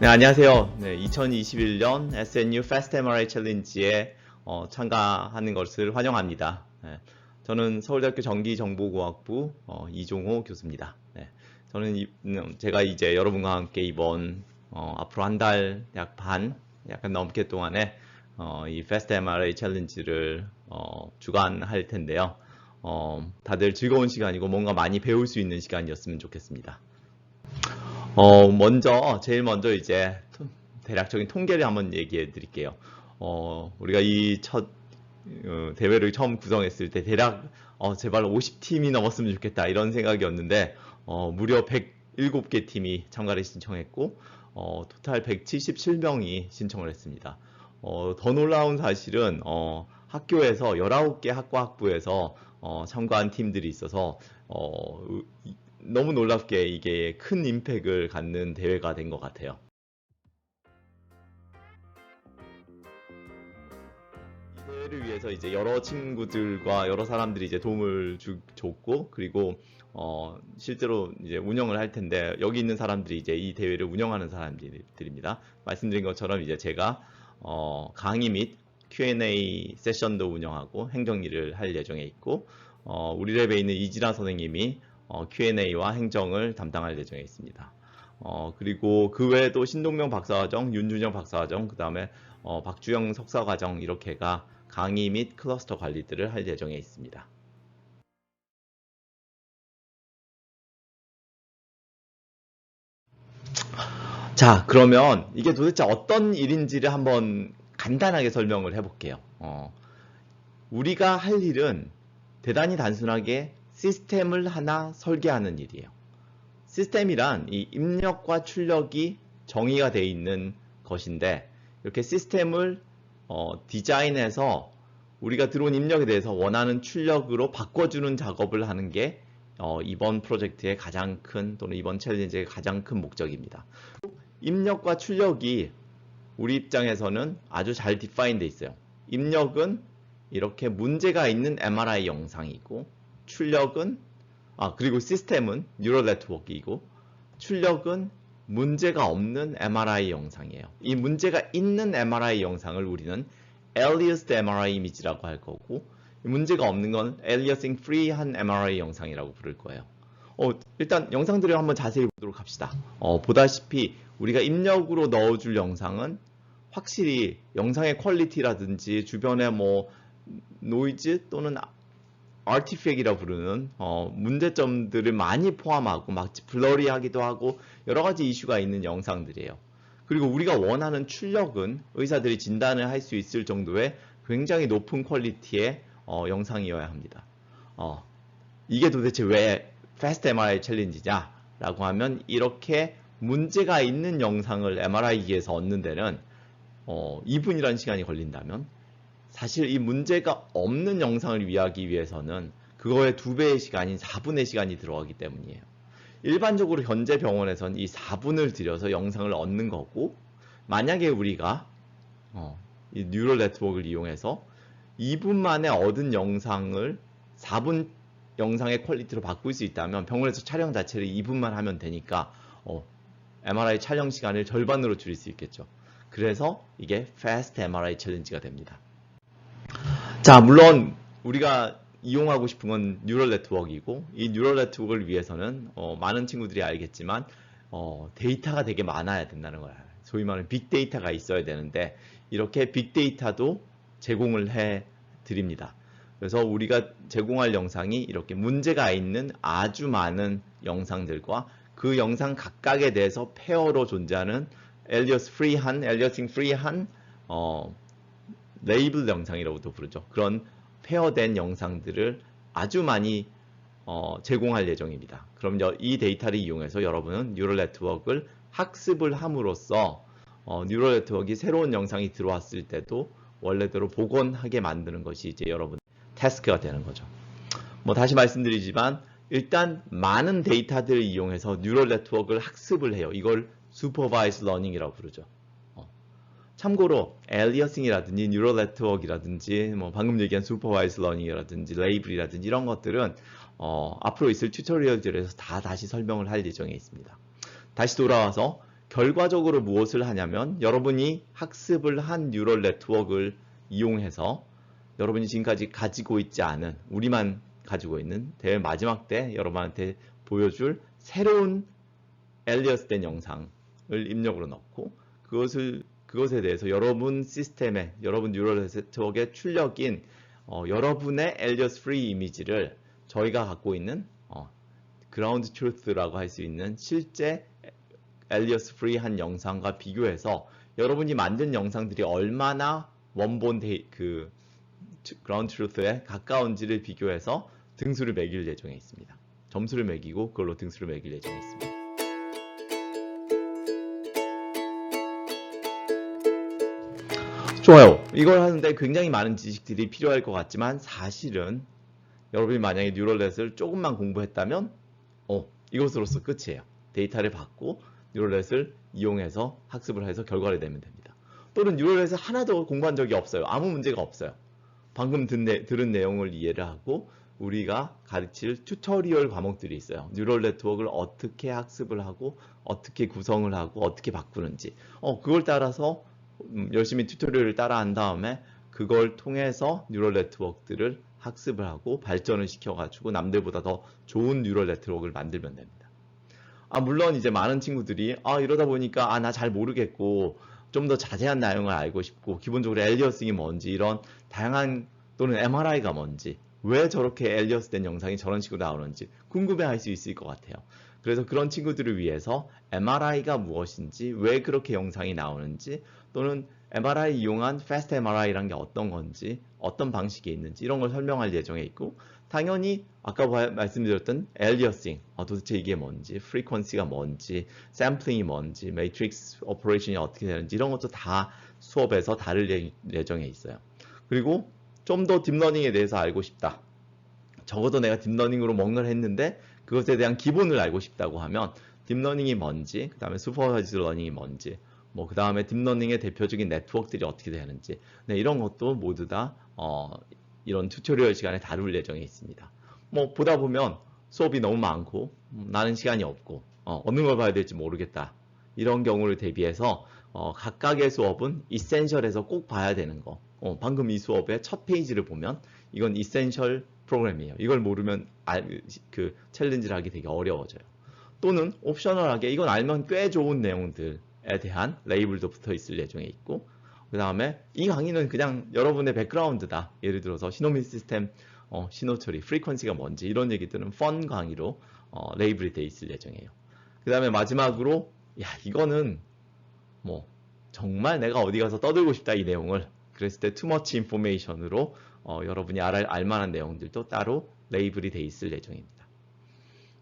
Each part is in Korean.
네, 안녕하세요. 네, 2021년 SNU Fast MRI 챌린지에 어, 참가하는 것을 환영합니다. 네, 저는 서울대학교 전기정보공학부 어, 이종호 교수입니다. 네, 저는 이- 음, 제가 이제 여러분과 함께 이번 어, 앞으로 한 달 약 반, 약간 넘게 동안에 어, 이 Fast MRI 챌린지를 어, 주관할 텐데요. 어, 다들 즐거운 시간이고 뭔가 많이 배울 수 있는 시간이었으면 좋겠습니다. 어, 먼저, 제일 먼저 이제 토- 대략적인 통계를 한번 얘기해 드릴게요. 어, 우리가 이첫 어, 대회를 처음 구성했을 때 대략 어, 제발 50팀이 넘었으면 좋겠다 이런 생각이었는데 어, 무려 107개 팀이 참가를 신청했고 어, 토탈 177명이 신청을 했습니다. 어, 더 놀라운 사실은 어, 학교에서 19개 학과 학부에서 어, 참가한 팀들이 있어서 어, 이- 너무 놀랍게 이게 큰 임팩을 갖는 대회가 된 것 같아요. 이 대회를 위해서 이제 여러 친구들과 여러 사람들이 이제 도움을 주, 줬고 그리고 어, 실제로 이제 운영을 할 텐데 여기 있는 사람들이 이제 이 대회를 운영하는 사람들입니다. 말씀드린 것처럼 이제 제가 어, 강의 및 Q&A 세션도 운영하고 행정 일을 할 예정에 있고 어, 우리 랩에 있는 이진아 선생님이 어, Q&A와 행정을 담당할 예정에 있습니다. 어, 그리고 그 외에도 신동명 박사과정, 윤준영 박사과정, 그 다음에 어, 박주영 석사과정 이렇게가 강의 및 클러스터 관리들을 할 예정에 있습니다. 자, 그러면 이게 도대체 어떤 일인지를 한번 간단하게 설명을 해볼게요. 어, 우리가 할 일은 대단히 단순하게 시스템을 하나 설계하는 일이에요. 시스템이란 이 입력과 출력이 정의가 되어 있는 것인데 이렇게 시스템을 어, 디자인해서 우리가 들어온 입력에 대해서 원하는 출력으로 바꿔주는 작업을 하는 게 어, 이번 프로젝트의 가장 큰 또는 이번 챌린지의 가장 큰 목적입니다. 입력과 출력이 우리 입장에서는 아주 잘 디파인 돼 있어요. 입력은 이렇게 문제가 있는 MRI 영상이고 출력은 아 그리고 시스템은 뉴럴 네트워크이고 출력은 문제가 없는 MRI 영상이에요. 이 문제가 있는 MRI 영상을 우리는 aliased MRI 이미지라고 할 거고 이 문제가 없는 건 aliasing free한 MRI 영상이라고 부를 거예요. 어, 일단 영상들을 한번 자세히 보도록 합시다. 어, 보다시피 우리가 입력으로 넣어줄 영상은 확실히 영상의 퀄리티라든지 주변에 뭐 노이즈 또는 아티팩이라 부르는 어, 문제점들을 많이 포함하고 마치 블러리하기도 하고 여러 가지 이슈가 있는 영상들이에요. 그리고 우리가 원하는 출력은 의사들이 진단을 할 수 있을 정도의 굉장히 높은 퀄리티의 어, 영상이어야 합니다. 어, 이게 도대체 왜 Fast MRI 챌린지냐? 라고 하면 이렇게 문제가 있는 영상을 MRI기에서 얻는 데는 어, 2분이라는 시간이 걸린다면 사실 이 문제가 없는 영상을 위하기 위해서는 그거의 두 배의 시간인 4분의 시간이 들어가기 때문이에요. 일반적으로 현재 병원에선 이 4분을 들여서 영상을 얻는 거고 만약에 우리가 어, 이 뉴럴 네트워크를 이용해서 2분 만에 얻은 영상을 4분 영상의 퀄리티로 바꿀 수 있다면 병원에서 촬영 자체를 2분만 하면 되니까 어, MRI 촬영 시간을 절반으로 줄일 수 있겠죠. 그래서 이게 Fast MRI 챌린지가 됩니다. 자, 물론 우리가 이용하고 싶은 건 뉴럴 네트워크이고 이 뉴럴 네트워크를 위해서는 어, 많은 친구들이 알겠지만 어, 데이터가 되게 많아야 된다는 거야. 소위 말하는 빅데이터가 있어야 되는데 이렇게 빅데이터도 제공을 해 드립니다. 그래서 우리가 제공할 영상이 이렇게 문제가 있는 아주 많은 영상들과 그 영상 각각에 대해서 페어로 존재하는 엘리어스 프리한, 엘리어싱 프리한 어, 레이블 영상이라고도 부르죠. 그런 페어된 영상들을 아주 많이 어, 제공할 예정입니다. 그럼 여- 이 데이터를 이용해서 여러분은 뉴럴 네트워크를 학습을 함으로써 어, 뉴럴 네트워크가 새로운 영상이 들어왔을 때도 원래대로 복원하게 만드는 것이 이제 여러분 태스크가 되는 거죠. 뭐 다시 말씀드리지만 일단 많은 데이터들을 이용해서 뉴럴 네트워크를 학습을 해요. 이걸 슈퍼바이스 러닝이라고 부르죠. 어. 참고로 엘리어싱이라든지 뉴럴 네트워크라든지 뭐 방금 얘기한 슈퍼바이스 러닝이라든지 레이블이라든지 이런 것들은 어, 앞으로 있을 튜토리얼들에서 다 다시 설명을 할 예정에 있습니다. 다시 돌아와서 결과적으로 무엇을 하냐면 여러분이 학습을 한 뉴럴 네트워크를 이용해서 여러분이 지금까지 가지고 있지 않은 우리만 가지고 있는 대회 마지막 때 여러분한테 보여줄 새로운 엘리어스 된 영상을 입력으로 넣고 그것을 그것에 대해서 여러분 시스템에 여러분 뉴럴 네트워크의 출력인 어, 여러분의 엘리어스 프리 이미지를 저희가 갖고 있는 어, 그라운드 트루스라고 할 수 있는 실제 엘리어스 프리 한 영상과 비교해서 여러분이 만든 영상들이 얼마나 원본 데이, 그 그라운드 트루스에 가까운지를 비교해서 등수를 매길 예정에 있습니다. 점수를 매기고 그걸로 등수를 매길 예정에 있습니다. 좋아요. 이걸 하는데 굉장히 많은 지식들이 필요할 것 같지만 사실은 여러분이 만약에 뉴럴넷을 조금만 공부했다면 어, 이것으로서 끝이에요. 데이터를 받고 뉴럴넷을 이용해서 학습을 해서 결과를 내면 됩니다. 또는 뉴럴넷을 하나도 공부한 적이 없어요. 아무 문제가 없어요. 방금 든 내, 들은 내용을 이해를 하고 우리가 가르칠 튜토리얼 과목들이 있어요. 뉴럴 네트워크를 어떻게 학습을 하고 어떻게 구성을 하고 어떻게 바꾸는지 어, 그걸 따라서 음, 열심히 튜토리얼을 따라한 다음에 그걸 통해서 뉴럴 네트워크들을 학습을 하고 발전을 시켜가지고 남들보다 더 좋은 뉴럴 네트워크를 만들면 됩니다. 아, 물론 이제 많은 친구들이 아, 이러다 보니까 아, 나 잘 모르겠고 좀 더 자세한 내용을 알고 싶고 기본적으로 엘리어스이 뭔지 이런 다양한 또는 MRI가 뭔지 왜 저렇게 엘리어스 된 영상이 저런 식으로 나오는지 궁금해 할 수 있을 것 같아요. 그래서 그런 친구들을 위해서 MRI가 무엇인지 왜 그렇게 영상이 나오는지 또는 MRI 이용한 Fast MRI란 게 어떤 건지 어떤 방식이 있는지 이런 걸 설명할 예정에 있고 당연히 아까 말씀드렸던 엘리어싱 어, 도대체 이게 뭔지 프리퀀시가 뭔지 샘플링이 뭔지 매트릭스 오퍼레이션이 어떻게 되는지 이런 것도 다 수업에서 다룰 예정에 있어요. 그리고 좀 더 딥러닝에 대해서 알고 싶다. 적어도 내가 딥러닝으로 뭔가를 했는데 그것에 대한 기본을 알고 싶다고 하면 딥러닝이 뭔지, 그 다음에 슈퍼바이즈 러닝이 뭔지, 뭐 그 다음에 딥러닝의 대표적인 네트워크들이 어떻게 되는지, 네, 이런 것도 모두 다 어, 이런 튜토리얼 시간에 다룰 예정에 있습니다. 뭐 보다 보면 수업이 너무 많고 음, 나는 시간이 없고 어, 어느 걸 봐야 될지 모르겠다. 이런 경우를 대비해서 어, 각각의 수업은 이센셜에서 꼭 봐야 되는 거. 어, 방금 이 수업의 첫 페이지를 보면 이건 이센셜 프로그램이에요. 이걸 모르면 알, 그 챌린지를 하기 되게 어려워져요. 또는 옵셔널하게 이건 알면 꽤 좋은 내용들에 대한 레이블도 붙어 있을 예정에 있고 그 다음에 이 강의는 그냥 여러분의 백그라운드다. 예를 들어서 시노미 시스템 어, 신호 처리, 프리퀀시가 뭔지 이런 얘기들은 펀 강의로 어, 레이블이 돼 있을 예정이에요. 그 다음에 마지막으로 야 이거는 뭐 정말 내가 어디 가서 떠들고 싶다 이 내용을 그랬을 때 투머치 인포메이션으로 어, 여러분이 알, 알 만한 내용들도 따로 레이블이 돼 있을 예정입니다.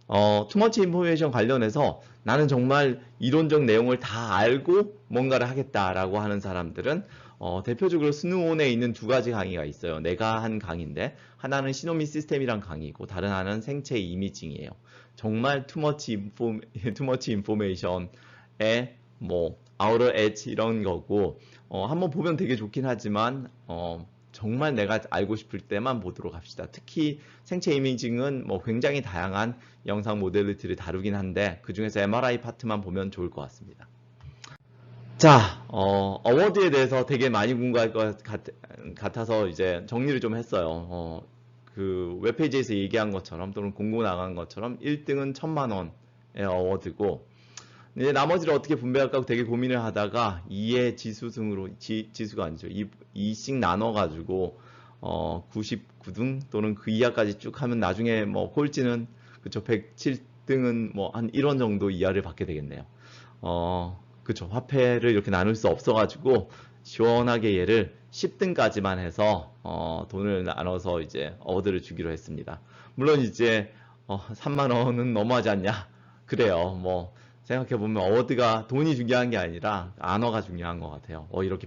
어, 투머치 인포메이션 관련해서 나는 정말 이론적 내용을 다 알고 뭔가를 하겠다라고 하는 사람들은 어, 대표적으로 스누온에 있는 두 가지 강의가 있어요. 내가 한 강의인데 하나는 시노미 시스템이란 강의고 다른 하나는 생체 이미징이에요. 정말 투머치 인포 투머치 인포메이션에 뭐 아우터 엣지 이런 거고 어, 한번 보면 되게 좋긴 하지만 어, 정말 내가 알고 싶을 때만 보도록 합시다. 특히 생체 이미징은 뭐 굉장히 다양한 영상 모델리티를 다루긴 한데 그 중에서 MRI 파트만 보면 좋을 것 같습니다. 자, 어, 워드에 대해서 되게 많이 궁금할 것 같, 아서 이제 정리를 좀 했어요. 어, 그 웹페이지에서 얘기한 것처럼 또는 공고 나간 것처럼 1등은 천만 원의 어워드고 이제 나머지를 어떻게 분배할까 되게 고민을 하다가 2의 지수 등으로 지, 수가 아니죠. 2, 2씩 나눠 가지고 어, 99등 또는 그 이하까지 쭉 하면 나중에 뭐 꼴찌는 그쵸 107등은 뭐 한 1원 정도 이하를 받게 되겠네요. 어, 그쵸 화폐를 이렇게 나눌 수 없어 가지고 시원하게 얘를 10등까지만 해서 어, 돈을 나눠서 이제 어워드를 주기로 했습니다. 물론 이제 어, 3만 원은 너무하지 않냐? 그래요. 뭐 생각해보면 어워드가 돈이 중요한 게 아니라 안어가 중요한 것 같아요. 어, 이렇게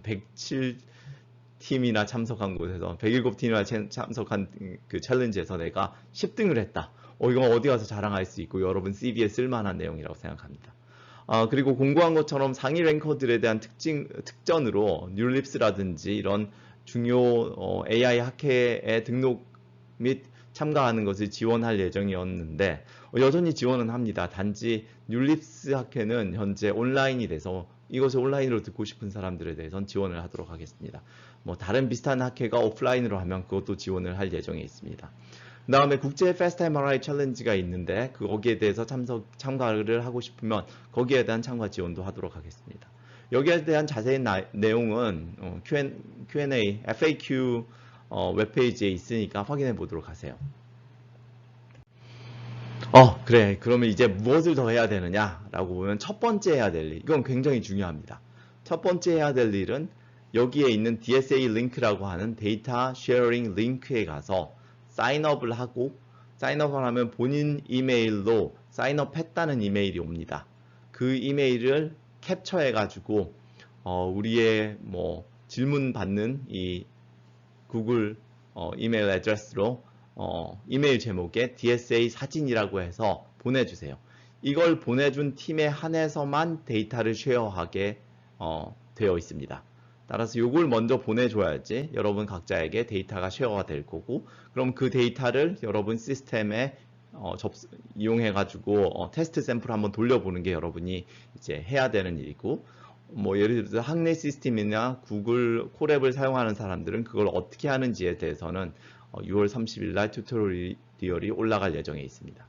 107팀이나 참석한 곳에서 107팀이나 참석한 그 챌린지에서 내가 10등을 했다. 어, 이건 어디 가서 자랑할 수 있고 여러분 CV에 쓸만한 내용이라고 생각합니다. 아, 그리고 공고한 것처럼 상위 랭커들에 대한 특징, 특전으로 뉴립스라든지 이런 중요 어, AI 학회에 등록 및 참가하는 것을 지원할 예정이었는데 어, 여전히 지원은 합니다. 단지 뉴립스 학회는 현재 온라인이 돼서 이것을 온라인으로 듣고 싶은 사람들에 대해서는 지원을 하도록 하겠습니다. 뭐 다른 비슷한 학회가 오프라인으로 하면 그것도 지원을 할 예정에 있습니다. 그 다음에 국제 페스트 MRI 챌린지가 있는데 그 거기에 대해서 참석 참가를 하고 싶으면 거기에 대한 참가 지원도 하도록 하겠습니다. 여기에 대한 자세한 나- 내용은 어, Q&A, FAQ 어, 웹페이지에 있으니까 확인해 보도록 하세요. 어, 그래. 그러면 이제 무엇을 더 해야 되느냐라고 보면 첫 번째 해야 될 일, 이건 굉장히 중요합니다. 첫 번째 해야 될 일은 여기에 있는 DSA 링크라고 하는 데이터 쉐어링 링크에 가서 사인업을 하고 사인업을 하면 본인 이메일로 사인업 했다는 이메일이 옵니다. 그 이메일을 캡처해 가지고 어, 우리의 뭐 질문 받는 이 구글 어, 이메일 애드레스로 어, 이메일 제목에 DSA 사진이라고 해서 보내주세요. 이걸 보내준 팀에 한해서만 데이터를 쉐어하게 어, 되어 있습니다. 따라서 이걸 먼저 보내줘야지 여러분 각자에게 데이터가 쉐어가 될 거고 그럼 그 데이터를 여러분 시스템에 어, 접, 이용해가지고 어, 테스트 샘플 한번 돌려보는 게 여러분이 이제 해야 되는 일이고 뭐 예를 들어서 학내 시스템이나 구글 콜앱을 사용하는 사람들은 그걸 어떻게 하는지에 대해서는 어, 6월 30일 날 튜토리얼이 올라갈 예정에 있습니다.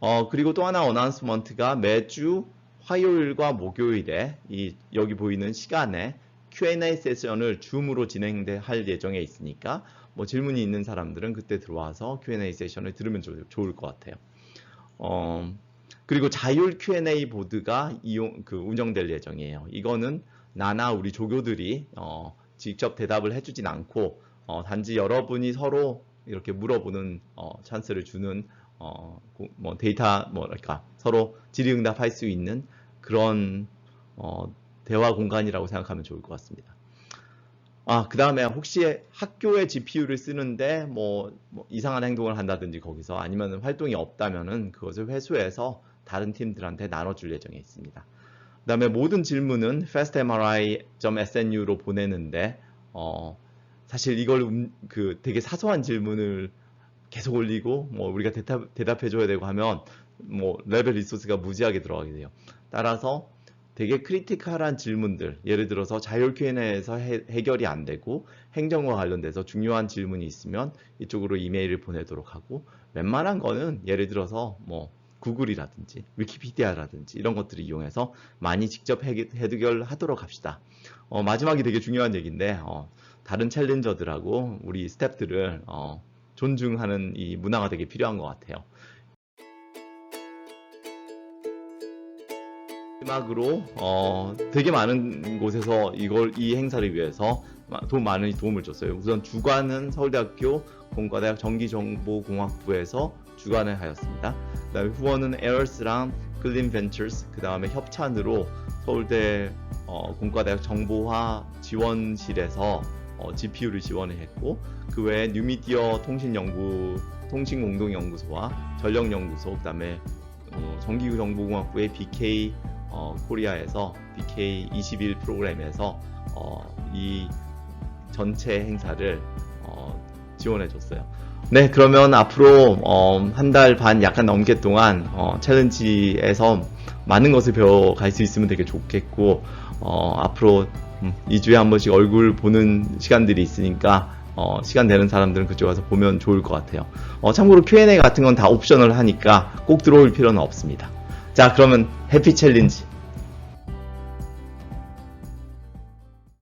어, 그리고 또 하나 어나운스먼트가 매주 화요일과 목요일에 이 여기 보이는 시간에 Q&A 세션을 줌으로 진행할 예정에 있으니까 뭐 질문이 있는 사람들은 그때 들어와서 Q&A 세션을 들으면 좋- 좋을 것 같아요. 어, 그리고 자율 Q&A 보드가 이용 그 운영될 예정이에요. 이거는 나나 우리 조교들이 어, 직접 대답을 해주진 않고 어, 단지 여러분이 서로 이렇게 물어보는 어, 찬스를 주는 어, 고- 뭐 데이터 뭐랄까 서로 질의응답할 수 있는 그런 어, 대화 공간이라고 생각하면 좋을 것 같습니다. 아, 그 다음에 혹시 학교의 GPU를 쓰는데 뭐, 뭐 이상한 행동을 한다든지 거기서 아니면 활동이 없다면은 그것을 회수해서 다른 팀들한테 나눠줄 예정에 있습니다. 그 다음에 모든 질문은 fastmri.snu로 보내는데 어, 사실 이걸 음- 그 되게 사소한 질문을 계속 올리고 뭐 우리가 대답, 대답해줘야 되고 하면 뭐 레벨 리소스가 무지하게 들어가게 돼요. 따라서 되게 크리티컬한 질문들, 예를 들어서 자율 Q&A에서 해결이 안 되고 행정과 관련돼서 중요한 질문이 있으면 이쪽으로 이메일을 보내도록 하고 웬만한 거는 예를 들어서 뭐 구글이라든지 위키피디아라든지 이런 것들을 이용해서 많이 직접 해결- 해결하도록 합시다. 어, 마지막이 되게 중요한 얘기인데 어, 다른 챌린저들하고 우리 스태프들을 어, 존중하는 이 문화가 되게 필요한 것 같아요. 마지막으로 어, 되게 많은 곳에서 이걸 이 행사를 위해서 마- 돈 많은 도움을 줬어요. 우선 주관은 서울대학교 공과대학 전기정보공학부에서 주관을 하였습니다. 그다음에 후원은 에어스랑 클린 벤처스 그다음에 협찬으로 서울대 어, 공과대학 정보화 지원실에서 어, GPU를 지원을 했고 그 외에 뉴미디어 통신연구 통신 공동 연구소와 전력 연구소 그다음에 어, 전기정보공학부의 BK 어, 코리아에서 BK 21 프로그램에서 어, 이 전체 행사를 어, 지원해 줬어요. 네, 그러면 앞으로 한달 반 약간 넘게 동안 어, 챌린지에서 많은 것을 배워갈 수 있으면 되게 좋겠고 어, 앞으로 2주에 한 번씩 얼굴 보는 시간들이 있으니까 어, 시간 되는 사람들은 그쪽 가서 보면 좋을 것 같아요. 어, 참고로 Q&A 같은 건 다 옵셔널 하니까 꼭 들어올 필요는 없습니다. 자, 그러면 해피 챌린지